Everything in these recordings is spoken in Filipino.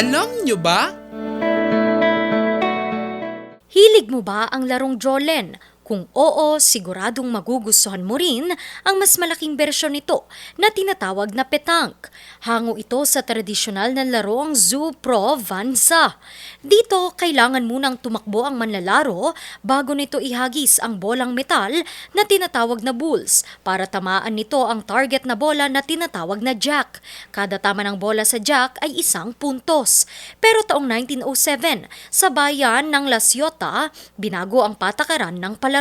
Alam nyo ba? Hilig mo ba ang larong Jolen? Kung oo, siguradong magugustuhan mo rin ang mas malaking bersyon nito na tinatawag na petank. Hango ito sa tradisyonal na laro ang Zoo Pro Vanza. Dito, kailangan munang tumakbo ang manlalaro bago nito ihagis ang bolang metal na tinatawag na bulls para tamaan nito ang target na bola na tinatawag na jack. Kada tama ng bola sa jack ay isang puntos. Pero taong 1907, sa bayan ng La Ciotta, binago ang patakaran ng palaro.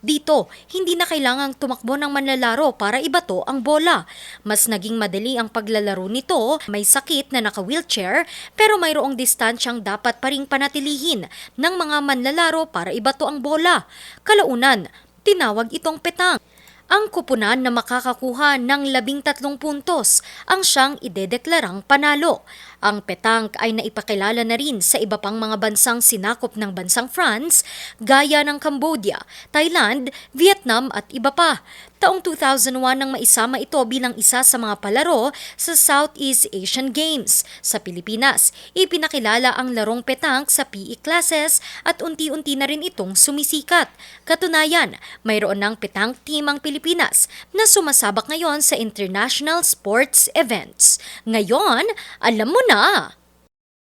Dito, hindi na kailangang tumakbo ng manlalaro para ibato ang bola. Mas naging madali ang paglalaro nito, may sakit na naka-wheelchair, pero mayroong distansyang dapat pa ring panatilihin ng mga manlalaro para ibato ang bola. Kalaunan, tinawag itong petang. Ang kupunan na makakakuha ng labing tatlong puntos ang siyang idedeklarang panalo. Ang petank ay naipakilala na rin sa iba pang mga bansang sinakop ng bansang France, gaya ng Cambodia, Thailand, Vietnam at iba pa. Taong 2001 nang maisama ito bilang isa sa mga palaro sa Southeast Asian Games. Sa Pilipinas, ipinakilala ang larong petank sa PE classes at unti-unti na rin itong sumisikat. Katunayan, mayroon ng petank team ang Pilipinas na sumasabak ngayon sa international sports events. Ngayon, alam mo na!